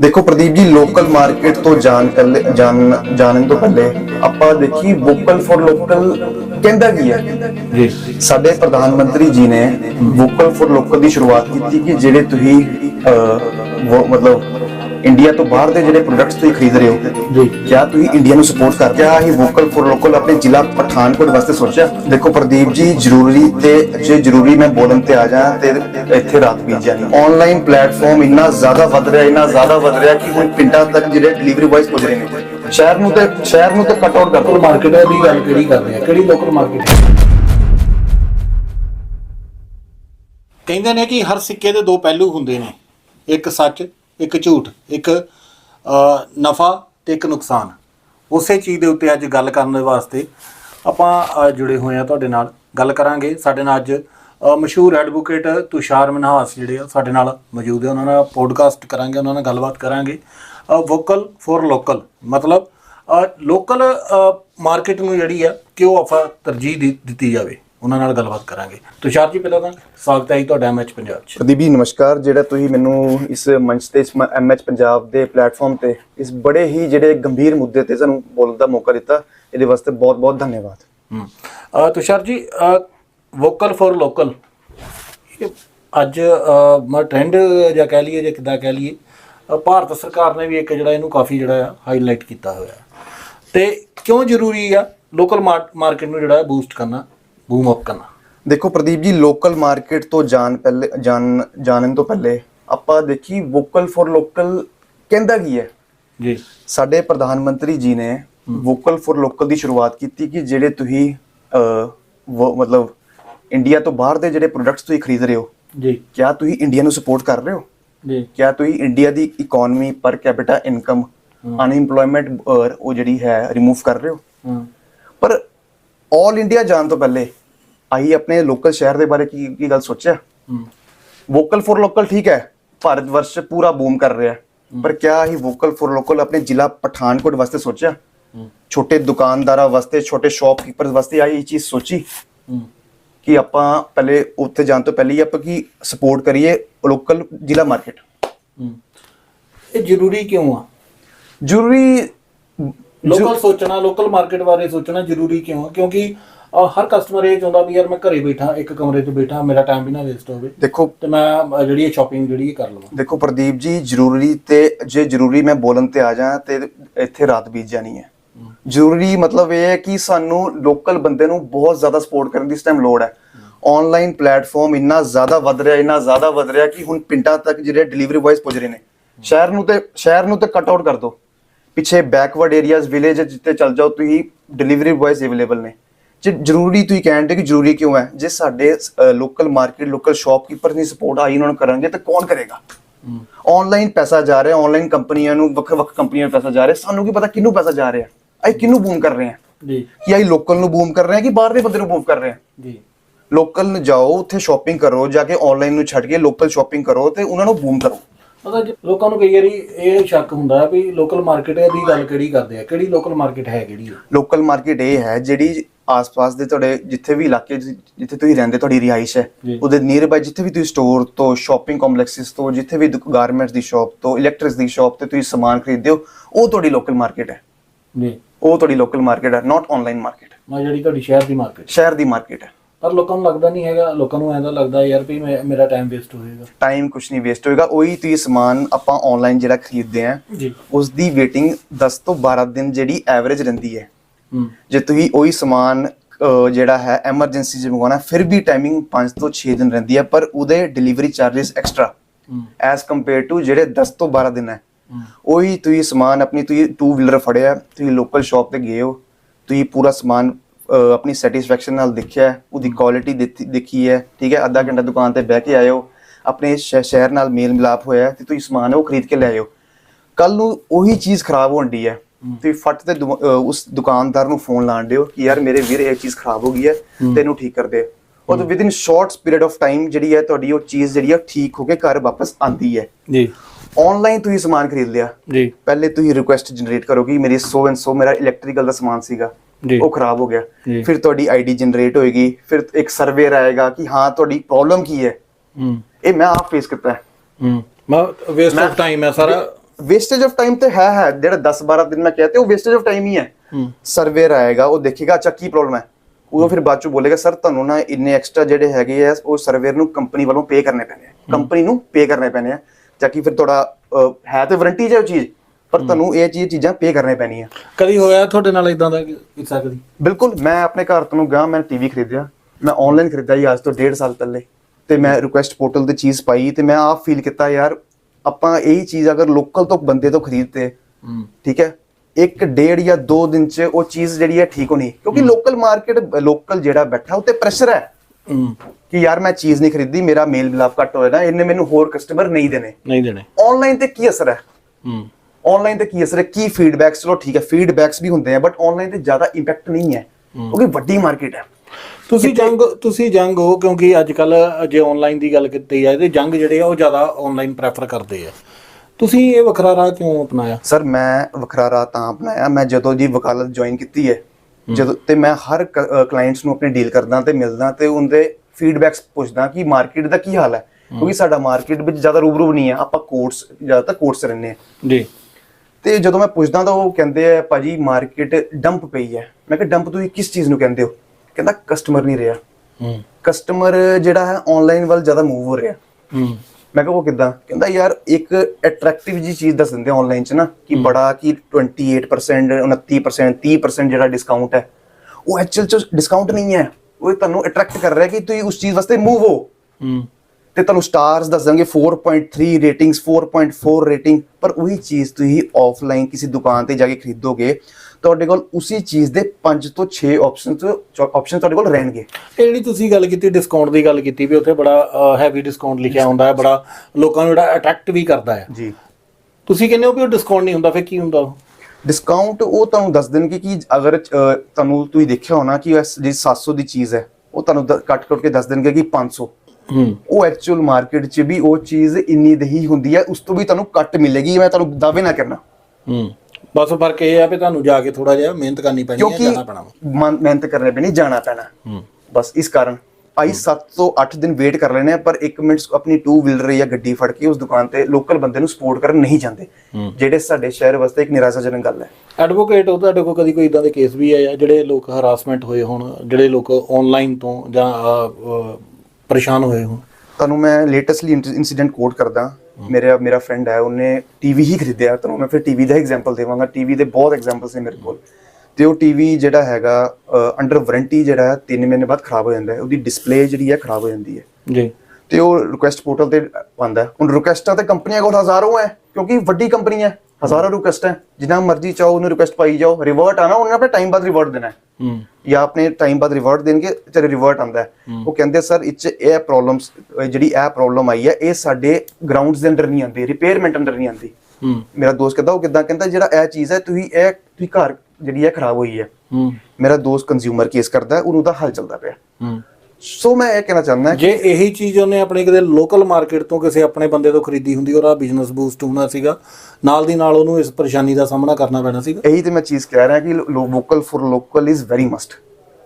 ਦੇਖੋ Pradeep ji local market ਤੋਂ ਜਾਣ ਜਾਣਨ ਤੋਂ ਪਹਿਲੇ ਆਪਾਂ ਦੇਖੀ ਵੋਕਲ ਫॉर ਲੋਕਲ ਕਹਿੰਦਾ ਕੀ ਹੈ? ਜੀ। ਸਾਡੇ ਪ੍ਰਧਾਨ ਮੰਤਰੀ ਜੀ ਨੇ ਵੋਕਲ ਫॉर ਲੋਕਲ ਦੀ ਸ਼ੁਰੂਆਤ ਕੀਤੀ ਕਿ ਜਿਹੜੇ ਤੁਸੀਂ ਮਤਲਬ ਇੰਡੀਆ ਤੋਂ ਬਾਹਰ ਦੇ ਜਿਹੜੇ ਪ੍ਰੋਡਕਟਸ ਤੁਸੀਂ ਖਰੀਦ ਰਹੇ ਹੋ ਜੀ। ਕਿਆ ਤੁਸੀਂ ਇੰਡੀਆ ਨੂੰ ਸਪੋਰਟ ਕਰ ਕਿਆ ਹੀ ਵੋਕਲ ਫॉर ਲੋਕਲ ਆਪਣੇ ਜ਼ਿਲ੍ਹਾ ਪਠਾਨਕੋਟ ਵਾਸਤੇ ਸੋਚਿਆ ਦੇਖੋ ਪ੍ਰਦੀਪ ਜੀ ਜ਼ਰੂਰੀ ਤੇ ਜੇ ਜ਼ਰੂਰੀ ਮੈਂ ਬੋਲਣ ਤੇ ਆ ਜਾ ਤੇ ਇੱਥੇ ਰਾਤ ਬੀਤ ਜਾਣੀ ਆਨਲਾਈਨ ਪਲੇਟਫਾਰਮ ਇੰਨਾ ਜ਼ਿਆਦਾ ਵੱਧ ਰਿਹਾ ਇੰਨਾ ਜ਼ਿਆਦਾ ਵੱਧ ਰਿਹਾ ਕਿ ਹੁਣ ਪਿੰਡਾਂ ਤੱਕ ਜਿਹੜੇ ਡਿਲੀਵਰੀ ਬॉयਜ਼ ਪੁੱਜ ਰਹੇ ਨੇ। ਸ਼ਹਿਰ ਨੂੰ ਤੇ ਸ਼ਹਿਰ ਨੂੰ ਤੇ ਕੱਟ ਆਊਟ ਕਰ ਲੋਕਲ ਮਾਰਕੀਟ ਦੀ ਗੱਲ ਕਿਹੜੀ ਕਰਦੇ ਆ ਕਿਹੜੀ ਲੋਕਲ ਮਾਰਕੀਟ ਹੈ? ਕਹਿੰਦੇ ਨੇ ਕਿ ਹਰ ਸਿੱਕੇ ਦੇ ਦੋ ਪਹਿਲੂ ਹੁੰਦੇ ਨੇ। ਇੱਕ ਸੱਚ ਇੱਕ ਝੂਠ, ਇੱਕ ਨਫਾ ਤੇ ਇੱਕ ਨੁਕਸਾਨ। ਉਸੇ ਚੀਜ਼ ਦੇ ਉੱਤੇ ਅੱਜ ਗੱਲ ਕਰਨ ਦੇ ਵਾਸਤੇ ਆਪਾਂ ਜੁੜੇ ਹੋਏ ਆ ਤੁਹਾਡੇ ਨਾਲ। ਗੱਲ ਕਰਾਂਗੇ। ਸਾਡੇ ਨਾਲ ਅੱਜ ਮਸ਼ਹੂਰ ਐਡਵੋਕੇਟ ਤੁਸ਼ਾਰ ਮਨਹਾਸ ਜਿਹੜੇ ਆ, ਸਾਡੇ ਨਾਲ ਮੌਜੂਦ ਹੈ। ਉਹਨਾਂ ਨਾਲ ਪੋਡਕਾਸਟ ਕਰਾਂਗੇ, ਉਹਨਾਂ ਨਾਲ ਗੱਲਬਾਤ ਕਰਾਂਗੇ। ਵੋਕਲ ਫॉर ਲੋਕਲ ਮਤਲਬ ਲੋਕਲ ਮਾਰਕੀਟ ਨੂੰ ਜਿਹੜੀ ਆ, ਕਿਉਂ ਆਪਾਂ ਤਰਜੀਹ ਦਿੱਤੀ ਜਾਵੇ? ਉਹਨਾਂ ਨਾਲ ਗੱਲਬਾਤ ਕਰਾਂਗੇ। ਤੁਸ਼ਾਰ ਜੀ ਪਹਿਲਾਂ ਤਾਂ ਸਵਾਗਤ ਹੈ ਜੀ ਤੁਹਾਡਾ ਐਮਐਚ ਪੰਜਾਬ 'ਚ। ਪ੍ਰਦੀਪ ਜੀ ਨਮਸਕਾਰ। ਜਿਹੜਾ ਤੁਸੀਂ ਮੈਨੂੰ ਇਸ ਮੰਚ ਤੇ ਇਸ ਐਮਐਚ ਪੰਜਾਬ ਦੇ ਪਲੇਟਫਾਰਮ ਤੇ ਇਸ ਬੜੇ ਹੀ ਜਿਹੜੇ ਗੰਭੀਰ ਮੁੱਦੇ ਤੇ ਸਾਨੂੰ ਬੋਲਣ ਦਾ ਮੌਕਾ ਦਿੱਤਾ ਇਹਦੇ ਵਾਸਤੇ ਬਹੁਤ-ਬਹੁਤ ਧੰਨਵਾਦ। ਅ, ਤੁਸ਼ਾਰ ਜੀ ਵੋਕਲ ਫॉर ਲੋਕਲ। ਅੱਜ ਮੈਂ ਟ੍ਰੈਂਡ ਜਾਂ ਕਹਿ ਲਈਏ ਜਾਂ ਕਿੱਦਾਂ ਕਹਿ ਲਈਏ ਭਾਰਤ ਸਰਕਾਰ ਨੇ ਵੀ ਇੱਕ ਜਿਹੜਾ ਇਹਨੂੰ ਕਾਫੀ ਜਿਹੜਾ ਹਾਈਲਾਈਟ ਕੀਤਾ ਹੋਇਆ। ਹੈ। ਤੇ ਕਿਉਂ ਜ਼ਰੂਰੀ ਆ ਲੋਕਲ ਮਾਰਕੀਟ ਨੂੰ ਜਿਹੜਾ ਬੂਸਟ ਕਰਨਾ? ਬੂਮ ਅਪ ਕਰਨਾ। ਦੇਖੋ ਪ੍ਰਦੀਪ ਜੀ ਲੋਕਲ ਮਾਰਕੀਟ ਤੋਂ ਜਾਣ ਪਹਿਲੇ ਜਾਣ ਜਾਣਨ ਤੋਂ ਪਹਿਲੇ ਆਪਾਂ ਦੇਖੀ ਵੋਕਲ ਫॉर ਲੋਕਲ ਕਹਿੰਦਾ ਕੀ ਹੈ? ਜੀ। ਸਾਡੇ ਪ੍ਰਧਾਨ ਮੰਤਰੀ ਜੀ ਨੇ ਵੋਕਲ ਫॉर ਲੋਕਲ ਦੀ ਸ਼ੁਰੂਆਤ ਕੀਤੀ ਕਿ ਜਿਹੜੇ ਤੁਸੀਂ ਮਤਲਬ ਇੰਡੀਆ ਤੋਂ ਬਾਹਰ ਦੇ ਜਿਹੜੇ ਪ੍ਰੋਡਕਟਸ ਤੁਸੀਂ ਖਰੀਦ ਰਹੇ ਹੋ ਜੀ। ਕਿਆ ਤੁਸੀਂ ਇੰਡੀਆ ਨੂੰ ਸਪੋਰਟ ਕਰ ਰਹੇ ਹੋ? ਜੀ। ਕਿਆ ਤੁਸੀਂ ਇੰਡੀਆ ਦੀ ਇਕਨੋਮੀ ਪਰ ਕੈਪੀਟਲ ਇਨਕਮ ਅਨਇੰਪਲੋਇਮੈਂਟ ਉਹ ਜਿਹੜੀ ਹੈ ਰਿਮੂਵ ਕਰ ਰਹੇ ਹੋ? ਪਰ ਆਲ ਇੰਡੀਆ ਜਾਣ ਤੋਂ ਪਹਿਲੇ ਆਹੀ ਆਪਣੇ ਲੋਕਲ ਸ਼ਹਿਰ ਦੇ ਬਾਰੇ ਕੀ ਕੀ ਗੱਲ ਸੋਚਿਆ? ਹਮ, ਵੋਕਲ ਫॉर ਲੋਕਲ ਠੀਕ ਹੈ ਭਾਰਤ ਵਰਸ਼ 'ਚ ਪੂਰਾ ਬੂਮ ਕਰ ਰਿਹਾ ਹੈ। ਪਰ ਕਿਆ ਹੀ ਵੋਕਲ ਫॉर ਲੋਕਲ ਆਪਣੇ ਜ਼ਿਲ੍ਹਾ ਪਠਾਨਕੋਟ ਵਾਸਤੇ ਸੋਚਿਆ? ਹਮ, ਛੋਟੇ ਦੁਕਾਨਦਾਰਾਂ ਵਾਸਤੇ ਛੋਟੇ ਸ਼ਾਪਕੀਪਰਸ ਵਾਸਤੇ ਆਹੀ ਚੀਜ਼ ਸੋਚੀ? ਹਮ, ਕਿ ਆਪਾਂ ਪਹਿਲੇ ਉੱਥੇ ਜਾਣ ਤੋਂ ਪਹਿਲੇ ਹੀ ਆਪਾਂ ਕੀ ਸਪੋਰਟ ਕਰੀਏ ਲੋਕਲ ਜ਼ਿਲ੍ਹਾ ਮਾਰਕੀਟ ਹਮ। ਇਹ ਜ਼ਰੂਰੀ ਕਿਉਂ ਆ? ਜ਼ਰੂਰੀ ਲੋਕਲ ਸੋਚਣਾ ਲੋਕਲ ਮਾਰਕੀਟ ਬਾਰੇ ਸੋਚਣਾ ਜ਼ਰੂਰੀ ਕਿਉਂ ਹੈ ਕਿਉਂਕਿ ਅਹ, ਹਰ ਕਸਟਮਰ ਇਹ ਚਾਹੁੰਦਾ ਵੀ ਯਾਰ ਮੈਂ ਘਰੇ ਬੈਠਾ ਇੱਕ ਕਮਰੇ 'ਚ ਬੈਠਾ ਮੇਰਾ ਟਾਈਮ ਵੀ ਨਾ ਵੇਸਟ ਹੋਵੇ। ਦੇਖੋ ਤੇ ਮੈਂ ਅਹ, ਜਿਹੜੀ ਇਹ ਸ਼ਾਪਿੰਗ ਜਿਹੜੀ ਇਹ ਕਰ ਲਵਾਂ। ਦੇਖੋ ਪ੍ਰਦੀਪ ਜੀ ਜ਼ਰੂਰੀ ਤੇ ਜੇ ਜ਼ਰੂਰੀ ਮੈਂ ਬੋਲਣ ਤੇ ਆ ਜਾ ਤੇ ਇੱਥੇ ਰਾਤ ਬੀਤ ਜਾਣੀ ਹੈ। ਜ਼ਰੂਰੀ ਮਤਲਬ ਇਹ ਹੈ ਕਿ ਸਾਨੂੰ ਲੋਕਲ ਬੰਦੇ ਨੂੰ ਬਹੁਤ ਜ਼ਿਆਦਾ ਸਪੋਰਟ ਕਰਨ ਦੀ ਇਸ ਟਾਈਮ ਲੋੜ ਹੈ। ਆਨਲਾਈਨ ਪਲੇਟਫਾਰਮ ਇੰਨਾ ਜ਼ਿਆਦਾ ਵੱਧ ਰਿਹਾ ਇੰਨਾ ਜ਼ਿਆਦਾ ਵੱਧ ਰਿਹਾ ਕਿ ਹੁਣ ਪਿੰਡਾਂ ਤੱਕ ਜਿਹੜੇ ਡਿਲੀਵਰੀ ਬॉयਜ਼ ਪੁੱਜ ਰਹੇ ਨੇ। ਸ਼ਹਿਰ ਨੂੰ ਤੇ ਸ਼ਹਿਰ ਨੂੰ ਤੇ ਕੱਟ ਆਊਟ ਕਰ ਦਿਓ। ਪਿੱਛੇ ਬੈਕਵਰਡ ਏਰੀਆਜ਼ ਵਿਲੇਜ ਜਿੱਥੇ ਚੱਲ ਜਾਓ ਤੁਸੀਂ ਡਿਲੀਵਰੀ ਬॉयਜ਼ ਅਵੇਲੇਬਲ ਨੇ। ਜੇ ਜ਼ਰੂਰੀ ਤੁਸੀਂ ਕਹਿੰਦੇ ਕਿ ਜ਼ਰੂਰੀ ਕਿਉਂ ਹੈ? ਜੇ ਸਾਡੇ ਲੋਕਲ ਮਾਰਕੀਟ ਲੋਕਲ ਸ਼ਾਪਕੀਪਰ ਨਹੀਂ ਸਪੋਰਟ ਆਈ ਉਹਨਾਂ ਨੂੰ ਕਰਨਗੇ ਤਾਂ ਕੌਣ ਕਰੇਗਾ? ਆਨਲਾਈਨ ਪੈਸਾ ਜਾ ਰਿਹਾ ਆਨਲਾਈਨ ਕੰਪਨੀਆਂ ਨੂੰ ਵੱਖ ਵੱਖ ਕੰਪਨੀਆਂ ਨੂੰ ਪੈਸਾ ਜਾ ਰਿਹਾ ਸਾਨੂੰ ਕੀ ਪਤਾ ਕਿਹਨੂੰ ਪੈਸਾ ਜਾ ਰਿਹਾ? ਅਸੀਂ ਕਿਹਨੂੰ ਬੂਮ ਕਰ ਰਹੇ ਹਾਂ? ਜੀ। ਕਿ ਅਸੀਂ ਲੋਕਲ ਨੂੰ ਬੂਮ ਕਰ ਰਹੇ ਹਾਂ ਕਿ ਬਾਹਰ ਦੇ ਬੰਦੇ ਨੂੰ ਬੂਮ ਕਰ ਰਹੇ ਹਾਂ? ਜੀ। ਲੋਕਲ ਨੂੰ ਜਾਓ ਉੱਥੇ ਸ਼ਾਪਿੰਗ ਕਰੋ ਜਾ ਕੇ ਆਨਲਾਈਨ ਨੂੰ ਛੱਡ ਕੇ ਲੋਕਲ ਸ਼ਾਪਿੰਗ ਕਰੋ ਤੇ ਉਹਨਾਂ ਨੂੰ ਬੂਮ ਕਰੋ। ਮਤਲਬ ਜੇ ਲੋਕਾਂ ਨੂੰ ਕਈ ਵਾਰੀ ਇਹ ਸ਼ੱਕ ਹੁੰਦਾ ਹੈ ਵੀ ਲੋਕਲ ਮਾਰਕੀਟ ਦੀ ਗੱਲ ਕਿਹੜੀ ਕਰਦੇ ਆ? ਕਿਹੜੀ ਲੋਕਲ ਮਾਰਕੀਟ ਹੈ ਕਿਹੜੀ? ਲੋਕਲ ਮਾਰਕੀਟ ਇਹ ਹੈ ਜਿਹੜੀ ਆਸ-ਪਾਸ ਦੇ ਤੁਹਾਡੇ ਜਿੱਥੇ ਵੀ ਇਲਾਕੇ ਜਿੱਥੇ ਤੁਸੀਂ ਰਹਿੰਦੇ ਤੁਹਾਡੀ ਰਿਹਾਇਸ਼ ਹੈ ਜੀ। ਉਹਦੇ ਨੀਅਰ ਬਾਈ ਜਿੱਥੇ ਵੀ ਤੁਸੀਂ ਸਟੋਰ ਤੋਂ ਸ਼ਾਪਿੰਗ ਕੰਪਲੈਕਸਿਸ ਤੋਂ ਜਿੱਥੇ ਵੀ ਗਾਰਮੈਂਟਸ ਦੀ ਸ਼ਾਪ ਤੋਂ ਇਲੈਕਟ੍ਰਿਕਸ ਦੀ ਸ਼ਾਪ ਤੇ ਤੁਸੀਂ ਸਮਾਨ ਖਰੀਦਦੇ ਹੋ ਉਹ ਤੁਹਾਡੀ ਲੋਕਲ ਮਾਰਕੀਟ ਹੈ। ਜੀ। ਉਹ ਤੁਹਾਡੀ ਲੋਕਲ ਮਾਰਕੀਟ ਹੈ ਨਾਟ ਆਨਲਾਈਨ ਮਾਰਕੀਟ ਮੈਂ ਜਿਹੜੀ ਤੁਹਾਡੀ ਸ਼ਹਿਰ ਦੀ ਮਾਰਕੀਟ ਸ਼ਹਿਰ ਦੀ ਮਾਰਕੀਟ ਹੈ। ਪਰ ਲੋਕਾਂ ਨੂੰ ਲੱਗਦਾ ਨਹੀਂ ਹੈਗਾ ਲੋਕਾਂ ਨੂੰ ਐਂਦਾ ਲੱਗਦਾ ਯਾਰ ਵੀ ਮੈਂ- ਮੇਰਾ ਟਾਈਮ ਵੇਸਟ ਹੋਏਗਾ ਟਾਈਮ ਕੁਝ ਨਹੀਂ ਵੇਸਟ ਹੋਏਗਾ ਉਹੀ ਤੁਸੀਂ ਸਮਾਨ ਆਪਾਂ ਆਨਲਾਈਨ ਜਿਹੜਾ ਖਰੀਦਦੇ ਆ ਜੀ। ਉਸ ਦੀ ਵੇਟਿੰਗ 10 ਤੋਂ 12 ਦਿਨ ਜਿਹੜੀ ਐਵਰੇਜ ਰਹਿੰਦੀ ਹੂੰ। ਜੇ ਤੁਸੀਂ ਉਹੀ ਸਮਾਨ ਜਿਹੜਾ ਹੈ ਐਮਰਜੈਂਸੀ 'ਚ ਮੰਗਵਾਉਣਾ ਫਿਰ ਵੀ ਟਾਈਮਿੰਗ 5 ਤੋਂ 6 ਦਿਨ ਰਹਿੰਦੀ ਹੈ ਪਰ ਉਹਦੇ delivery charges extra as compare to ਜਿਹੜੇ 10 ਤੋਂ 12 ਦਿਨ ਹੈ। ਉਹੀ ਤੁਸੀਂ ਸਮਾਨ ਆਪਣੀ ਤੁਸੀਂ ਟੂ ਵੀਲਰ ਫੜਿਆ ਤੁਸੀਂ ਲੋਕਲ ਸ਼ਾਪ ਤੇ ਗਏ ਹੋ ਤੁਸੀਂ ਪੂਰਾ ਸਮਾਨ ਆਪਣੀ ਸੈਟੀਸਫੈਕਸ਼ਨ ਨਾਲ ਦੇਖਿਆ ਉਹਦੀ ਕੁਆਲਿਟੀ ਦੇਖੀ ਹੈ ਠੀਕ ਹੈ ਅੱਧਾ ਘੰਟਾ ਦੁਕਾਨ ਤੇ ਬਹਿ ਕੇ ਆਏ ਹੋ ਆਪਣੇ ਸ਼ਹਿ- ਸ਼ਹਿਰ ਨਾਲ ਮੇਲ ਮਿਲਾਪ ਹੋਇਆ ਤੇ ਤੁਸੀਂ ਸਮਾਨ ਉਹ ਖਰੀਦ ਕੇ ਲੈ ਆਇਓ ਕੱਲ ਨੂੰ ਉਹੀ ਚੀਜ਼ ਖਰਾਬ ਹੋਣ ਦੀ ਹੈ। ਤੁਸੀਂ ਫਟ ਤੇ ਉਸ ਦੁਕਾਨਦਾਰ ਨੂੰ ਫੋਨ ਲਾਣ ਦਿਓ ਕਿ ਯਾਰ ਮੇਰੇ ਵੀਰ ਇਹ ਚੀਜ਼ ਖਰਾਬ ਹੋ ਗਈ ਹੈ ਤੈਨੂੰ ਠੀਕ ਕਰ ਦੇ। ਉਹ ਤਾਂ within short period of time ਜਿਹੜੀ ਹੈ ਤੁਹਾਡੀ ਉਹ ਚੀਜ਼ ਜਿਹੜੀ ਹੈ ਠੀਕ ਹੋ ਕੇ ਘਰ ਵਾਪਸ ਆਂਦੀ ਹੈ। ਜੀ। ਆਨਲਾਈਨ ਤੁਸੀਂ ਸਮਾਨ ਖਰੀਦ ਲਿਆ। ਜੀ। ਪਹਿਲੇ ਤੁਸੀਂ ਰਿਕੁਐਸਟ ਜਨਰੇਟ ਕਰੋਗੇ ਕਿ ਮੇਰੀ ਸੋ ਐਂਡ ਸੋ ਮੇਰਾ ਇਲੈਕਟ੍ਰੀਕਲ ਦਾ ਸਮਾਨ ਸੀਗਾ। ਉਹ ਖਰਾਬ ਹੋ ਗਿਆ। ਫਿਰ ਤੁਹਾਡੀ ਆਈਡੀ ਜਨਰੇਟ ਹੋਏਗੀ ਫਿਰ ਇੱਕ ਸਰਵੇਅਰ ਆਏਗਾ ਕਿ ਹਾਂ ਤੁਹਾਡੀ ਪ੍ਰੋਬਲਮ ਕੀ ਹੈ। ਹੂੰ। ਇਹ ਮੈਂ ਆਪ ਫੇਸ ਹੈ ਹੂੰ। ਮੈਂ ਵੇਸਟ ਆਫ ਟਾਈਮ ਹੈ ਸਾਰਾ ਵੇਸਟੇਜ ਆਫ ਟਾਈਮ ਤੇ ਹੈ ਹੈ। ਜਿਹੜਾ 10 12 ਦਿਨ ਮੈਂ ਕਹਤੇ ਉਹ ਵੇਸਟੇਜ ਆਫ ਟਾਈਮ ਹੀ ਹੈ। ਹੂੰ। ਸਰਵੇਅਰ ਆਏਗਾ ਉਹ ਦੇਖੇਗਾ ਅੱਛਾ ਕੀ ਪ੍ਰੋਬਲਮ ਹੈ। ਉਹ ਫਿਰ ਬਾਅਦ ਚ ਬੋਲੇਗਾ ਸਰ ਤੁਹਾਨੂੰ ਨਾ ਇੰਨੇ ਐਕਸਟਰਾ ਜਿਹੜੇ ਹੈਗੇ ਆ ਉਹ ਸਰਵੇਅਰ ਨੂੰ ਕੰਪਨੀ ਵੱਲੋਂ ਪੇ ਕਰਨੇ ਪੈਣੇ ਆ। ਕੰਪਨੀ ਨੂੰ ਪੇ ਕਰਨੇ ਪੈਣੇ ਆ। ਤਾਂ ਕਿ ਫਿਰ ਤੁਹਾਡਾ ਹੈ ਤੇ ਵਾਰੰਟੀ ਹੈ ਉਹ ਚੀਜ਼ ਪਰ ਤੁਹਾਨੂੰ ਇਹ ਚੀਜ਼ ਚੀਜ਼ਾਂ ਪੇ ਕਰਨੇ ਪੈਣੀਆਂ। ਕਦੀ ਹੋਇਆ ਤੁਹਾਡੇ ਨਾਲ ਇਦਾਂ ਦਾ ਕਿੱਸਾ ਕਦੀ? ਬਿਲਕੁਲ ਮੈਂ ਆਪਣੇ ਘਰ ਤੋਂ ਗਿਆ ਮੈਂ ਟੀਵੀ ਖਰੀਦਿਆ। ਮੈਂ ਆਨਲਾਈਨ ਖਰੀਦਿਆ ਜੀ ਅੱਜ ਤੋਂ 1.5 ਸਾਲ ਪਹਿਲੇ। ਤੇ ਮੈਂ ਰਿਕੁਐਸਟ ਪੋਰਟਲ ਤੇ ਚੀਜ਼ ਪਾਈ ਤੇ ਮੈਂ ਆਪ ਫੀਲ ਕੀਤਾ ਯਾਰ ਆਪਾਂ ਇਹੀ ਚੀਜ਼ ਅਗਰ ਲੋਕਲ ਤੋਂ ਬੰਦੇ ਤੋਂ ਖਰੀਦਤੇ ਹੂੰ। ਠੀਕ ਹੈ? ਇੱਕ ਡੇਢ ਜਾਂ ਦੋ ਦਿਨ ਚ ਉਹ ਚੀਜ਼ ਜਿਹੜੀ ਹੈ ਠੀਕ ਹੋਣੀ। ਕਿਉਂਕਿ ਲੋਕਲ ਮਾਰਕੀਟ ਲੋਕਲ ਜਿਹੜਾ ਬੈਠਾ ਉੱਤੇ ਪ੍ਰੈਸ਼ਰ ਹੈ ਹੂੰ। ਕਿ ਯਾਰ ਮੈਂ ਚੀਜ਼ ਨਹੀਂ ਖਰੀਦੀ ਮੇਰਾ ਮੇਲ ਮਿਲਾਪ ਘੱਟ ਹੋਇਆ ਨਾ ਇਹਨੇ ਮੈਨੂੰ ਹੋਰ ਕਸਟਮਰ ਨਹੀਂ ਦੇਣੇ। ਨਹੀਂ ਦੇਣੇ। ਆਨਲਾਈਨ ਤੇ ਕੀ ਅਸਰ ਹੈ? ਹੂੰ। ਆਨਲਾਈਨ ਤੇ ਕੀ ਅਸਰ ਹੈ? ਕੀ ਫੀਡਬੈਕਸ ਚਲੋ ਠੀਕ ਹੈ ਫੀਡਬੈਕਸ ਵੀ ਹੁੰਦੇ ਆ ਬਟ ਆਨਲਾਈਨ ਤੇ ਜ਼ਿਆਦਾ ਇੰਪੈਕਟ ਨਹੀਂ ਹੈ। ਕਿਉਂਕਿ ਵੱਡੀ ਮਾਰਕੀਟ ਹੈ। ਤੁਸੀਂ ਜੰਗ ਤੁਸੀਂ ਜੰਗ ਹੋ ਕਿਉਂਕਿ ਅੱਜ ਕੱਲ ਜੇ ਆਨਲਾਈਨ ਦੀ ਗੱਲ ਕੀਤੀ ਜਾਏ ਤੇ ਜੰਗ ਜਿਹੜੇ ਆ ਉਹ ਜ਼ਿਆਦਾ ਆਨਲਾਈਨ ਪ੍ਰੈਫਰ ਕਰਦੇ ਆ। ਤੁਸੀਂ ਇਹ ਵੱਖਰਾ ਰਾਹ ਕਿਉਂ ਅਪਣਾਇਆ? ਸਰ ਮੈਂ ਵੱਖਰਾ ਰਾਹ ਤਾਂ ਅਪਣਾਇਆ। ਮੈਂ ਜਦੋਂ ਦੀ ਵਕਾਲਤ ਜੁਆਇਨ ਕੀਤੀ ਹੈ ਜਦੋਂ ਤੇ ਮੈਂ ਹਰ ਕਲਾਇੰਟਸ ਨੂੰ ਆਪਣੀ ਡੀਲ ਕਰਦਾ ਤੇ ਮਿਲਦਾ ਤੇ ਉਹਦੇ ਫੀਡਬੈਕਸ ਪੁੱਛਦਾ ਕਿ ਮਾਰਕੀਟ ਦਾ ਕੀ ਹਾਲ ਹੈ। ਕਿਉਂਕਿ ਸਾਡਾ ਮਾਰਕੀਟ ਵਿੱਚ ਜ਼ਿਆਦਾ ਰੂਬਰੂ ਨਹੀਂ ਹੈ। ਆਪਾਂ ਕੋਰਸ ਜ਼ਿਆਦਾਤਰ ਕੋਰਸ ਰਹਿੰਦੇ ਹਾਂ। ਜੀ। ਤੇ ਜਦੋਂ ਮੈਂ ਪੁੱਛਦਾ ਤਾਂ ਉਹ ਕਹਿੰਦੇ ਆ ਭਾਜੀ ਮਾਰਕੀਟ ਡੰਪ ਪਈ ਹੈ। ਮੈਂ ਕਿਹਾ ਡੰਪ ਤੁਸੀਂ ਕਿਸ ਚੀਜ਼ ਨੂੰ ਕਹਿੰਦੇ ਹੋ? ਕਹਿੰਦਾ ਕਸਟਮਰ ਨਹੀਂ ਰਿਹਾ। ਹੂੰ। ਕਸਟਮਰ ਜਿਹੜਾ ਹੈ ਆਨਲਾਈਨ ਵੱਲ ਜ਼ਿਆਦਾ ਮੂਵ ਹੋ ਰਿਹਾ। ਹੂੰ। ਮੈਂ ਕਿਹਾ ਉਹ ਕਿਦਾਂ? ਕਹਿੰਦਾ ਯਾਰ ਇੱਕ ਅਟਰੈਕਟਿਵ ਜੀ ਚੀਜ਼ ਦੱਸ ਦਿੰਦੇ ਆਨਲਾਈਨ ਚ ਨਾ ਕਿ ਬੜਾ ਕਿ 28% 29% 30% ਜਿਹੜਾ ਡਿਸਕਾਊਂਟ ਹੈ ਉਹ ਐਕਚੁਅਲ ਚ ਡਿਸਕਾਊਂਟ ਨਹੀਂ ਹੈ। ਉਹ ਤੁਹਾਨੂੰ ਅਟਰੈਕਟ ਕਰ ਰਿਹਾ ਕਿ ਤੁਸੀਂ ਉਸ ਚੀਜ਼ ਵਾਸਤੇ ਮੂਵ ਹੋ। ਹੂੰ। ਤੇ ਤੁਹਾਨੂੰ ਸਟਾਰਸ ਦੱਸ ਦਾਂਗੇ 4.3 ਰੇਟਿੰਗਸ 4.4 ਰੇਟਿੰਗ ਪਰ ਉਹੀ ਚੀਜ਼ ਤੁਸੀਂ ਆਫਲਾਈਨ ਕਿਸੇ ਦੁਕਾਨ ਤੇ ਜਾ ਕੇ ਖਰੀਦੋਗੇ ਤੁਹਾਡੇ ਕੋਲ ਉਸੇ ਚੀਜ਼ ਦੇ 5 ਤੋਂ 6 ਆਪਸ਼ਨਸ ਆਪਸ਼ਨ ਤੁਹਾਡੇ ਕੋਲ ਰਹਿਣਗੇ। ਇਹ ਜਿਹੜੀ ਤੁਸੀਂ ਗੱਲ ਕੀਤੀ ਡਿਸਕਾਊਂਟ ਦੀ ਗੱਲ ਕੀਤੀ ਵੀ ਉੱਥੇ ਬੜਾ ਹੈਵੀ ਡਿਸਕਾਊਂਟ ਲਿਖਿਆ ਹੁੰਦਾ ਹੈ ਬੜਾ ਲੋਕਾਂ ਨੂੰ ਜਿਹੜਾ ਅਟਰੈਕਟ ਵੀ ਕਰਦਾ ਹੈ। ਜੀ। ਤੁਸੀਂ ਕਹਿੰਦੇ ਹੋ ਵੀ ਉਹ ਡਿਸਕਾਊਂਟ ਨਹੀਂ ਹੁੰਦਾ ਫਿਰ ਕੀ ਹੁੰਦਾ ਉਹ? ਡਿਸਕਾਊਂਟ ਉਹ ਤੁਹਾਨੂੰ ਦੱਸ ਦੇਣਗੇ ਕਿ ਅਗਰ ਤੁਹਾਨੂੰ ਤੁਸੀਂ ਦੇਖਿਆ ਹੋਣਾ ਕਿ ਜਿਹੜੀ 700 ਦੀ ਚੀਜ਼ ਹੈ ਉਹ ਤੁਹਾਨੂੰ ਕੱਟ ਕੱਟ ਕੇ ਦੱਸ ਦੇਣਗੇ ਕਿ 500 ਹੂੰ। ਉਹ ਐਕਚੁਅਲ ਮਾਰਕੀਟ 'ਚ ਵੀ ਉਹ ਚੀਜ਼ ਇੰਨੀ ਦਹੀ ਹੁੰਦੀ ਹੈ ਉਸ ਤੋਂ ਵੀ ਤੁਹਾਨੂੰ ਕੱਟ ਮਿਲੇਗੀ ਮੈਂ ਤੁਹਾਨੂੰ ਦਾਅਵੇ ਨਾ ਕਰਨਾ। ਹੂੰ। ਬਸ ਫ਼ਰਕ ਇਹ ਆ ਵੀ ਤੁਹਾਨੂੰ ਜਾ ਕੇ ਥੋੜਾ ਜਿਹਾ ਮਿਹਨਤ ਕਰਨੀ ਪੈਣੀ ਹੈ ਕਿਉਂਕਿ ਜਾਣਾ ਪੈਣਾ ਵਾ। ਮਨ- ਮਿਹਨਤ ਕਰਨੇ ਪੈਣੀ ਜਾਣਾ ਪੈਣਾ। ਹੂੰ। ਬਸ ਇਸ ਕਾਰਨ ਆਈ 7 ਤੋਂ 8 ਦਿਨ ਵੇਟ ਕਰ ਲੈਣੇ ਆ ਪਰ 1 ਮਿੰਟ ਆਪਣੀ 2 ਵੀਲਰ ਜਾਂ ਗੱਡੀ ਫੜ ਕੇ ਉਸ ਦੁਕਾਨ ਤੇ ਲੋਕਲ ਬੰਦੇ ਨੂੰ ਸਪੋਰਟ ਕਰਨ ਨਹੀਂ ਜਾਂਦੇ। ਜਿਹੜੇ ਸਾਡੇ ਸ਼ਹਿਰ ਵਾਸਤੇ ਇੱਕ ਨਿਰਾਸ਼ਾਜਨਕ ਗੱਲ ਹੈ। ਐਡਵੋਕੇਟ ਉਹ ਤੁਹਾਡੇ ਕੋਲ ਕਦੀ ਕੋਈ ਇਦਾਂ ਦੇ ਕੇਸ ਵੀ ਆਏ ਆ ਜਿਹੜੇ ਲੋਕ ਹਰਾਸਮੈਂਟ ਹੋਏ ਹੋਣ ਜਿਹੜੇ ਲੋਕ ਆਨਲਾਈਨ ਤੋਂ ਜਾਂ ਅਹ, ਅਹ, ਪਰੇਸ਼ਾਨ ਹੋਏ ਹੋਣ? ਤੁਹਾਨੂੰ ਮੈਂ ਲੇਟੈਸਟਲੀ ਇਨਸੀਡੈਂਟ ਕੋਟ ਕਰਦਾ। ਮੇਰਾ ਮੇਰਾ ਫਰੈਂਡ ਹੈ ਉਹਨੇ ਟੀਵੀ ਹੀ ਖਰੀਦਿਆ। ਤੁਹਾਨੂੰ ਮੈਂ ਫਿਰ ਟੀਵੀ ਦਾ ਐਗਜ਼ਾਮਪਲ ਦੇਵਾਂਗਾ। ਟੀਵੀ ਦੇ ਬਹੁਤ ਐਗਜ਼ਾਮਪਲਸ ਨੇ ਮੇਰੇ ਕੋਲ। ਤੇ ਉਹ ਟੀਵੀ ਜਿਹੜਾ ਹੈਗਾ ਅੰਡਰ ਵਾਰੰਟੀ ਜਿਹੜਾ ਹੈ 3 ਮਹੀਨੇ ਬਾਅਦ ਖਰਾਬ ਹੋ ਜਾਂਦਾ ਹੈ। ਉਹਦੀ ਡਿਸਪਲੇ ਜਿਹੜੀ ਹੈ ਖਰਾਬ ਹੋ ਜਾਂਦੀ ਹੈ। ਜੀ। ਤੇ ਉਹ ਰਿਕੁਐਸਟ ਪੋਰਟਲ ਤੇ ਆਉਂਦਾ ਹੈ। ਹੁਣ ਰਿਕੁਐਸਟਾਂ ਤੇ ਕੰਪਨੀਆਂ ਕੋਲ ਹਜ਼ਾਰਾਂ ਹੈ ਕਿਉਂਕਿ ਵੱਡੀ ਕੰਪਨੀ ਰਿਕੁਐਸਟ ਹੈ। ਜਿੰਨਾ ਮਰਜ਼ੀ ਚਾਹੋ ਉਹਨੂੰ ਰਿਕੁਐਸਟ ਪਾਈ ਜਾਓ। ਰਿਵਰਟ ਆਣਾ ਉਹਨੇ ਆਪਣੇ ਟਾਈਮ ਬਾਅਦ ਰਿਵਰਟ ਦੇਣਾ ਹੈ। ਹੂੰ। ਜਾਂ ਆਪਣੇ ਟਾਈਮ ਬਾਅਦ ਰਿਵਰਟ ਦੇਣਗੇ ਤੇ ਰਿਵਰਟ ਆਂਦਾ ਹੈ। ਉਹ ਕਹਿੰਦੇ ਸਰ ਇਹ 'ਚ ਇਹ ਪ੍ਰੋਬਲਮਸ ਜਿਹੜੀ ਇਹ ਪ੍ਰੋਬਲਮ ਆਈ ਹੈ ਇਹ ਸਾਡੇ ਗਰਾਊਂਡਸ ਦੇ ਅੰਡਰ ਨਹੀਂ ਆਉਂਦੀ ਰਿਪੇਅਰਮੈਂਟ ਅੰਡਰ ਨਹੀਂ ਆਉਂਦੀ। ਹੂੰ। ਮੇਰਾ ਦੋਸਤ ਕਹਿੰਦਾ ਉਹ ਕਿਦਾਂ ਕਹਿੰਦਾ ਜਿਹੜਾ ਇਹ ਚੀਜ਼ ਹੈ ਤੁਸੀਂ ਇਹ ਤੁਸੀਂ ਘਰ ਜਿਹੜੀ ਹੈ ਖਰਾਬ ਹੋਈ ਹੈ। ਹੂੰ। ਮੇਰਾ ਦੋਸਤ ਕੰਜ਼ਿਊਮਰ ਕੇਸ ਕਰਦਾ ਉਹਨੂੰ ਦਾ ਹੱਲ ਚੱਲਦਾ ਪਿਆ। ਹੂੰ। ਸੋ ਮੈਂ ਇਹ ਕਹਿਣਾ ਚਾਹੁੰਦਾ ਜੇ ਇਹੀ ਚੀਜ਼ ਉਹਨੇ ਆਪਣੇ ਕਿਤੇ ਲੋਕਲ ਮਾਰਕੀਟ ਤੋਂ ਕਿਸੇ ਆਪਣੇ ਬੰਦੇ ਤੋਂ ਖਰੀਦੀ ਹੁੰਦੀ ਉਹਦਾ ਬਿਜ਼ਨਸ ਬੂਸਟ ਹੋਣਾ ਸੀਗਾ ਨਾਲ ਦੀ ਨਾਲ ਉਹਨੂੰ ਇਸ ਪਰੇਸ਼ਾਨੀ ਦਾ ਸਾਹਮਣਾ ਕਰਨਾ ਪੈਣਾ ਸੀਗਾ। ਇਹੀ ਤੇ ਮੈਂ ਚੀਜ਼ ਕਹਿ ਰਿਹਾ ਕਿ local for local is very must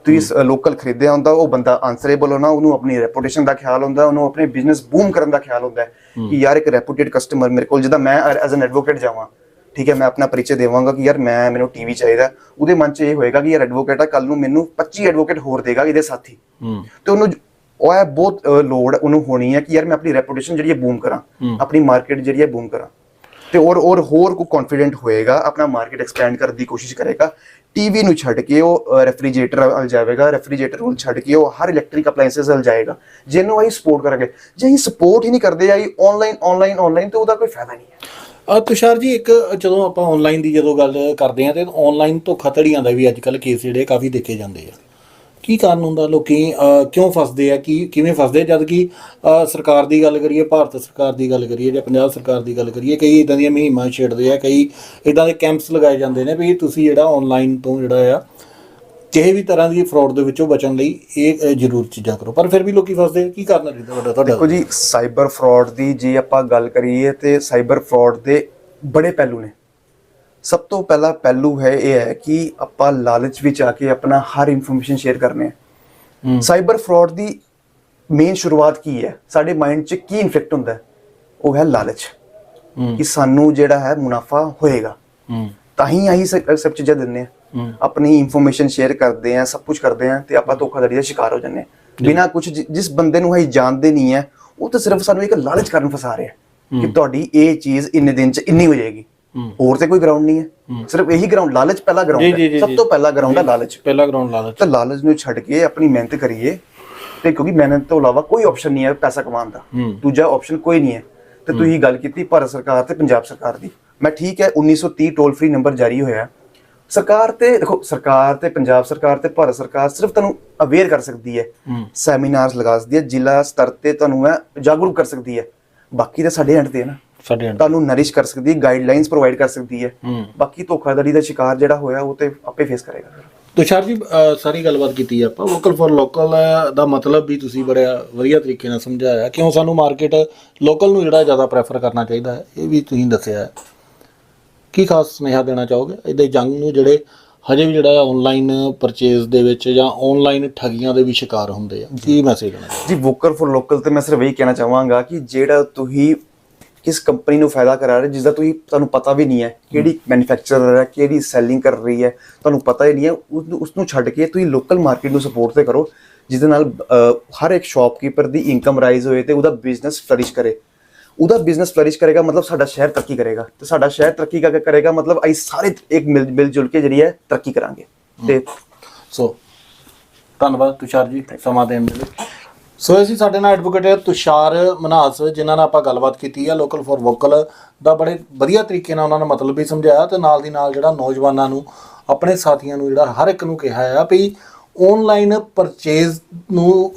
ਤੁਸੀਂ ਲੋਕਲ ਖਰੀਦਿਆ ਹੁੰਦਾ ਉਹ ਬੰਦਾ ਆਨਸਰੇਬਲ ਹੋਣਾ ਉਹਨੂੰ ਆਪਣੀ ਰੈਪੂਟੇਸ਼ਨ ਦਾ ਖਿਆਲ ਹੁੰਦਾ ਉਹਨੂੰ ਆਪਣੇ ਬਿਜ਼ਨਸ ਬੂਮ ਕਰਨ ਦਾ ਖਿਆਲ ਹੁੰਦਾ ਕਿ ਯਾਰ ਇੱਕ ਰੈਪੂਟੇਡ ਕਸਟਮਰ ਮੇਰੇ ਕੋਲ ਜਿਹਦਾ ਮੈਂ ਐਜ਼ ਐਨ ਐਡਵੋਕੇਟ ਜਾਵਾਂ ਠੀਕ ਹੈ ਮੈਂ ਆਪਣਾ ਪਰਿਚੈ ਦੇਵਾਂਗਾ ਕਿ ਯਾਰ ਮੈਂ ਮੈਨੂੰ ਟੀਵੀ ਚਾਹੀਦਾ। ਉਹਦੇ ਮਨ 'ਚ ਇਹ ਹੋਏਗਾ ਕਿ ਯਾਰ ਐਡਵੋਕੇਟ ਆ ਕੱਲ ਨੂੰ ਮੈਨੂੰ 25 ਐਡਵੋਕੇਟ ਹੋਰ ਦੇਗਾ ਇਹਦੇ ਸਾਥੀ। ਹੂੰ। ਤੇ ਉਹਨੂੰ ਉਹ ਹੈ ਬਹੁਤ ਲੋੜ ਉਹਨੂੰ ਹੋਣੀ ਹੈ ਕਿ ਯਾਰ ਮੈਂ ਆਪਣੀ ਰੈਪੂਟੇਸ਼ਨ ਜਿਹੜੀ ਹੈ ਬੂਮ ਕਰਾਂ। ਆਪਣੀ ਮਾਰਕੀਟ ਜਿਹੜੀ ਹੈ ਬੂਮ ਕਰਾਂ। ਤੇ ਔਰ ਔਰ ਹੋਰ ਕੋ ਕੌਨਫੀਡੈਂਟ ਹੋਏਗਾ ਆਪਣਾ ਮਾਰਕੀਟ ਐਕਸਪੈਂਡ ਕਰਨ ਦੀ ਕੋਸ਼ਿਸ਼ ਕਰੇਗਾ। ਟੀਵੀ ਨੂੰ ਛੱਡ ਕੇ ਉਹ ਰੈਫਰੀਜਰੇਟਰ ਵੱਲ ਜਾਵੇਗਾ ਰੈਫਰੀਜਰੇਟਰ ਨੂੰ ਛੱਡ ਕੇ ਉਹ ਹਰ ਇਲੈਕਟ੍ਰਿਕ ਅਪਲਾਈਐਂਸਸ ਵੱਲ ਜਾਏਗਾ। ਜਿਹਨੂੰ ਅਸੀਂ ਸਪੋਰਟ ਕਰਾਂਗੇ। ਜੇ ਅਸੀਂ ਸਪੋਰਟ ਹੀ ਨਹੀਂ ਕਰਦੇ ਆਈ ਆਨਲਾਈਨ ਆਨਲਾਈਨ ਆਨਲਾਈਨ ਤੇ ਉਹਦਾ ਕੋਈ ਫਾਇਦਾ ਨਹੀਂ ਹੈ। ਤੁਸ਼ਾਰ ਜੀ, ਇੱਕ ਜਦੋਂ ਆਪਾਂ ਆਨਲਾਈਨ ਦੀ ਜਦੋਂ ਗੱਲ ਕਰਦੇ ਆ ਤੇ ਆਨਲਾਈਨ ਧੋਖਾਧੜੀਆਂ ਦਾ ਵੀ ਅੱਜ ਅੱਜਕੱਲ ਕੇਸ ਜਿਹੜੇ ਕਾਫੀ ਦੇਖੇ ਜਾਂਦੇ ਆ ਕੀ ਕਾਰਨ ਹੁੰਦਾ ਲੋਕੀ ਕਿਉਂ ਫਸਦੇ ਆ ਕੀ, ਕਿਵੇਂ ਫਸਦੇ ਆ? ਜਦ ਕਿ ਸਰਕਾਰ ਦੀ ਗੱਲ ਕਰੀਏ, ਭਾਰਤ ਸਰਕਾਰ ਦੀ ਗੱਲ ਕਰੀਏ ਜਾਂ ਪੰਜਾਬ ਸਰਕਾਰ ਦੀ ਗੱਲ ਕਰੀਏ, ਕਈ ਇਦਾਂ ਦੀਆਂ ਮੁਹਿੰਮਾਂ ਛੇੜਦੇ ਆ, ਕਈ ਇਦਾਂ ਦੇ ਕੈਂਪਸ ਲਗਾਏ ਜਾਂਦੇ ਨੇ ਵੀ ਤੁਸੀਂ ਜਿਹੜਾ ਆਨਲਾਈਨ ਤੋਂ ਜਿਹੜਾ ਆ ਕਿਸੇ ਵੀ ਤਰ੍ਹਾਂ ਦੀ ਫਰਾਡ ਦੇ ਵਿੱਚੋਂ ਬਚਣ ਲਈ ਇਹ ਜ਼ਰੂਰ ਚੀਜ਼ਾਂ ਕਰੋ। ਪਰ ਫਿਰ ਵੀ ਲੋਕੀ ਫਸਦੇ ਕੀ ਕਰਨਾ ਚਾਹੀਦਾ ਵੱਡਾ ਤੁਹਾਡਾ ਦੇਖੋ ਜੀ ਸਾਈਬਰ ਫਰਾਡ ਦੀ ਜੇ ਆਪਾਂ ਗੱਲ ਕਰੀਏ ਤੇ ਸਾਈਬਰ ਫਰਾਡ ਦੇ ਬੜੇ ਪਹਿਲੂ ਨੇ। ਸਭ ਤੋਂ ਪਹਿਲਾ ਪਹਿਲੂ ਹੈ ਇਹ ਹੈ ਕਿ ਆਪਾਂ ਲਾਲਚ ਵਿੱਚ ਆ ਕੇ ਆਪਣਾ ਹਰ ਇਨਫੋਰਮੇਸ਼ਨ ਸ਼ੇਅਰ ਕਰਨੇ ਹੂੰ। ਆ ਸਾਈਬਰ ਫਰਾਡ ਦੀ ਮੇਨ ਸ਼ੁਰੂਆਤ ਕੀ ਹੈ? ਸਾਡੇ ਮਾਈਂਡ 'ਚ ਕੀ ਇਨਫੈਕਟ ਹੁੰਦਾ ਉਹ ਹੈ ਲਾਲਚ। ਕਿ ਸਾਨੂੰ ਜਿਹੜਾ ਹੈ ਮੁਨਾਫਾ ਹੋਏਗਾ। ਤਾਂ ਹੀ ਆਹੀ ਸਭ ਚੀਜ਼ਾਂ ਦਿੰਦੇ ਆ। ਆਪਣੀ ਇਨਫੋਰਮੇਸ਼ਨ ਸ਼ੇਅਰ ਕਰਦੇ ਆ ਸਭ ਕੁਝ ਕਰਦੇ ਆ ਤੇ ਆਪਾਂ ਧੋਖਾਧੜੀ ਦਾ ਸ਼ਿਕਾਰ ਹੋ ਜਾਂਦੇ ਆ। ਬਿਨਾਂ ਕੁਝ ਜਿਸ ਬੰਦੇ ਨੂੰ ਅਸੀਂ ਜਾਣਦੇ ਨਹੀਂ ਹੈ ਉਹ ਤਾਂ ਸਿਰਫ ਸਾਨੂੰ ਇੱਕ ਲਾਲਚ ਕਰਨ ਫਸਾ ਰਿਹਾ ਕਿ ਤੁਹਾਡੀ ਇਹ ਚੀਜ਼ ਇੰਨੇ ਦਿਨ ਚ ਇੰਨੀ ਹੋ ਜਾਏਗੀ। ਹੋਰ ਤੇ ਕੋਈ ਗਰਾਊਂਡ ਨਹੀਂ ਹੈ। ਸਿਰਫ ਇਹੀ ਗਰਾਊਂਡ ਲਾਲਚ ਪਹਿਲਾ ਗਰਾਊਂਡ ਹੈ। ਸਭ ਤੋਂ ਪਹਿਲਾ ਗਰਾਊਂਡ ਹੈ ਲਾਲਚ। ਪਹਿਲਾ ਗਰਾਊਂਡ ਲਾ ਲਓ ਤਾਂ ਲਾਲਚ ਨੂੰ ਛੱਡ ਕੇ ਆਪਣੀ ਮਿਹਨਤ ਕਰੀਏ ਤੇ ਕਿਉਂਕਿ ਮਿਹਨਤ ਤੋਂ ਇਲਾਵਾ ਕੋਈ ਆਪਸ਼ਨ ਨਹੀਂ ਹੈ ਪੈਸਾ ਕਮਾਉਣ ਦਾ। ਦੂਜਾ ਆਪਸ਼ਨ ਕੋਈ ਨਹੀਂ ਹੈ। ਤੇ ਤੁਸੀਂ ਗੱਲ ਕੀਤੀ ਭਾਰਤ ਸਰਕਾਰ ਤੇ ਪੰਜਾਬ ਸਰਕਾਰ ਦੀ। ਮੈਂ ਠੀਕ ਹੈ 1930 ਟੋਲ ਫ੍ਰੀ ਨੰਬਰ ਜਾਰੀ ਹੋਇਆ। ਸਰਕਾਰ ਤੇ ਦੇਖੋ ਸਰਕਾਰ ਤੇ ਪੰਜਾਬ ਸਰਕਾਰ ਤੇ ਭਾਰਤ ਸਰਕਾਰ ਸਿਰਫ ਤੁਹਾਨੂੰ ਅਵੇਅਰ ਕਰ ਸਕਦੀ ਹੈ ਸੈਮੀਨਾਰਸ ਲਗਾ ਸਕਦੀ ਹੈ ਜ਼ਿਲ੍ਹਾ ਸਤਰ ਤੇ ਤੁਹਾਨੂੰ ਹੈ ਜਾਗਰੂਕ ਕਰ ਸਕਦੀ ਹੈ। ਬਾਕੀ ਤਾਂ ਸਾਡੇ ਐਂਡ ਤੇ ਹੈ ਨਾ। ਸਾਡੇ ਅੰਦਰ ਤੁਹਾਨੂੰ ਨਰਿਸ਼ ਕਰ ਸਕਦੀ ਹੈ ਗਾਈਡਲਾਈਨਸ ਪ੍ਰੋਵਾਈਡ ਕਰ ਸਕਦੀ ਹੈ। ਬਾਕੀ ਧੋਖਾਧੜੀ ਦਾ ਸ਼ਿਕਾਰ ਜਿਹੜਾ ਹੋਇਆ ਉਹ ਤੇ ਆਪੇ ਫੇਸ ਕਰੇਗਾ। ਤੁਸ਼ਾਰ ਜੀ ਸਾਰੀ ਗੱਲਬਾਤ ਕੀਤੀ ਆਪਾਂ। ਵੋਕਲ ਫॉर ਲੋਕਲ ਦਾ ਮਤਲਬ ਵੀ ਤੁਸੀਂ ਬੜਾ ਵਧੀਆ ਤਰੀਕੇ ਨਾਲ ਸਮਝਾਇਆ। ਕਿਉਂ ਸਾਨੂੰ ਮਾਰਕੀਟ ਲੋਕਲ ਨੂੰ ਜਿਹੜਾ ਜ਼ਿਆਦਾ ਪ੍ਰੈਫਰ ਕਰਨਾ ਚਾਹੀਦਾ ਹੈ ਇਹ ਵੀ ਤੁਸੀਂ ਦੱਸਿਆ ਹੈ। ਕੀ ਖਾਸ ਸੁਨੇਹਾ ਦੇਣਾ ਚਾਹੋਗੇ? ਇਹਦੇ ਜੰਗ ਨੂੰ ਜਿਹੜੇ ਹਜੇ ਵੀ ਜਿਹੜਾ ਆਨਲਾਈਨ ਪਰਚੇਜ਼ ਦੇ ਵਿੱਚ ਜਾਂ ਆਨਲਾਈਨ ਠੱਗੀਆਂ ਦੇ ਵੀ ਸ਼ਿਕਾਰ ਹੁੰਦੇ ਆ ਕੀ ਮੈਸੇਜ ਦੇਣਾ? ਜੀ ਵੋਕਲ ਫॉर ਲੋਕਲ ਤੇ ਮੈਂ ਸਿਰਫ ਇਹੀ ਕਹਿਣਾ ਚਾਹਾਂਗਾ ਕਿ ਜਿਹੜਾ ਤੁਸੀਂ ਕਿਸ ਕੰਪਨੀ ਨੂੰ ਫਾਇਦਾ ਕਰਾ ਰਹੇ ਜਿਸ ਦਾ ਤੁਸੀਂ ਤੁਹਾਨੂੰ ਪਤਾ ਵੀ ਨਹੀਂ ਹੈ ਕਿਹੜੀ ਮੈਨੂਫੈਕਚਰਰ ਹੈ ਕਿਹੜੀ ਸੈਲਿੰਗ ਕਰ ਰਹੀ ਹੈ ਤੁਹਾਨੂੰ ਪਤਾ ਹੀ ਨਹੀਂ ਹੈ ਉਸ ਨੂੰ- ਛੱਡ ਕੇ ਤੁਸੀਂ ਲੋਕਲ ਮਾਰਕੀਟ ਨੂੰ ਸਪੋਰਟ ਤੇ ਕਰੋ ਜਿਸ ਦੇ ਨਾਲ ਹਰ ਇੱਕ ਸ਼ਾਪਕੀਪਰ ਦੀ ਇਨਕਮ ਰਾਈਜ਼ ਹੋਏ ਤੇ ਉਹਦਾ ਬਿਜ਼ਨਸ ਫਲਰਿਸ਼ ਕਰੇ। ਉਹਦਾ ਬਿਜ਼ਨਸ ਫਲਰਿਸ਼ ਕਰੇਗਾ ਮਤਲਬ ਸਾਡਾ ਸ਼ਹਿਰ ਤਰੱਕੀ ਕਰੇਗਾ। ਤੇ ਸਾਡਾ ਸ਼ਹਿਰ ਤਰੱਕੀ ਕਰੇਗਾ ਮਤਲਬ ਅਸੀਂ ਸਾਰੇ ਇੱਕ ਮਿਲ ਮਿਲ ਜੁਲ ਕੇ ਜਿਹੜੀ ਹੈ ਤਰੱਕੀ ਕਰਾਂਗੇ। ਤੇ ਸੋ ਧੰਨਵਾਦ ਤੁਸ਼ਾਰ ਜੀ ਸਮਾਂ ਦੇਣ ਦੇ ਲਈ। ਸੋ ਅਸੀਂ ਸਾਡੇ ਨਾਲ ਐਡਵੋਕੇਟ ਤੁਸ਼ਾਰ ਮਨਾਸ ਜਿਨ੍ਹਾਂ ਨਾਲ ਆਪਾਂ ਗੱਲਬਾਤ ਕੀਤੀ ਹੈ ਲੋਕਲ ਫॉर ਵੋਕਲ ਦਾ। ਬੜੇ ਵਧੀਆ ਤਰੀਕੇ ਨਾਲ ਉਹਨਾਂ ਨੇ ਮਤਲਬ ਵੀ ਸਮਝਾਇਆ ਤੇ ਨਾਲ ਦੀ ਨਾਲ ਜਿਹੜਾ ਨੌਜਵਾਨਾਂ ਨੂੰ ਆਪਣੇ ਸਾਥੀਆਂ ਨੂੰ ਜਿਹੜਾ ਹਰ ਇੱਕ ਨੂੰ ਕਿਹਾ ਆ ਵੀ ਆਨਲਾਈਨ ਪਰਚੇਜ਼ ਨੂੰ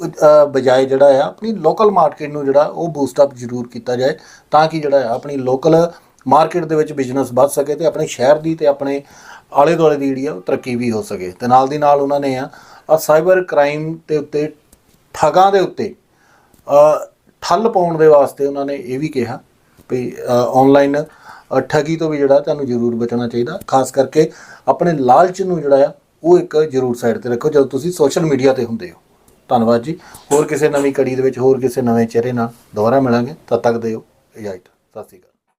ਬਜਾਏ ਜਿਹੜਾ ਆ, ਆਪਣੀ ਲੋਕਲ ਮਾਰਕੀਟ ਨੂੰ ਜਿਹੜਾ ਉਹ ਬੂਸਟ ਅਪ ਜ਼ਰੂਰ ਕੀਤਾ ਜਾਏ ਤਾਂ ਕਿ ਜਿਹੜਾ ਆ, ਆਪਣੀ ਲੋਕਲ ਮਾਰਕੀਟ ਦੇ ਵਿੱਚ ਬਿਜ਼ਨਸ ਵੱਧ ਸਕੇ ਤੇ ਆਪਣੇ ਸ਼ਹਿਰ ਦੀ ਤੇ ਆਪਣੇ ਆਲੇ ਦੁਆਲੇ ਦੀ ਜਿਹੜੀ ਆ, ਉਹ ਤਰੱਕੀ ਵੀ ਹੋ ਸਕੇ। ਤੇ ਨਾਲ ਦੀ ਨਾਲ ਉਹਨਾਂ ਨੇ ਆ ਆ ਸਾਈਬਰ ਕ੍ਰਾਈਮ ਦੇ ਉੱਤੇ, ਠੱਗਾਂ ਦੇ ਉੱਤੇ ਠੱਲ ਪਾਉਣ ਦੇ ਵਾਸਤੇ ਉਹਨਾਂ ਨੇ ਇਹ ਵੀ ਕਿਹਾ ਵੀ ਆਨਲਾਈਨ ਠੱਗੀ ਤੋਂ ਵੀ ਜਿਹੜਾ ਤੁਹਾਨੂੰ ਜ਼ਰੂਰ ਬਚਣਾ ਚਾਹੀਦਾ। ਖਾਸ ਕਰਕੇ ਆਪਣੇ ਲਾਲਚ ਨੂੰ ਜਿਹੜਾ ਆ ਉਹ ਇੱਕ ਜ਼ਰੂਰ ਸਾਈਡ ਤੇ ਰੱਖੋ, ਜਦੋਂ ਤੁਸੀਂ ਸੋਸ਼ਲ ਮੀਡੀਆ ਤੇ ਹੁੰਦੇ ਹੋ। ਧੰਨਵਾਦ ਜੀ। ਹੋਰ ਕਿਸੇ ਨਵੀਂ ਕੜੀ ਦੇ ਵਿੱਚ, ਹੋਰ ਕਿਸੇ ਨਵੇਂ ਚਿਹਰੇ ਨਾਲ ਦੁਬਾਰਾ ਮਿਲਾਂਗੇ, ਤਦ ਤੱਕ ਦਿਓ ਇਜਾਜ਼ਤ। ਸਤਿ ਸ਼੍ਰੀ ਅਕਾਲ।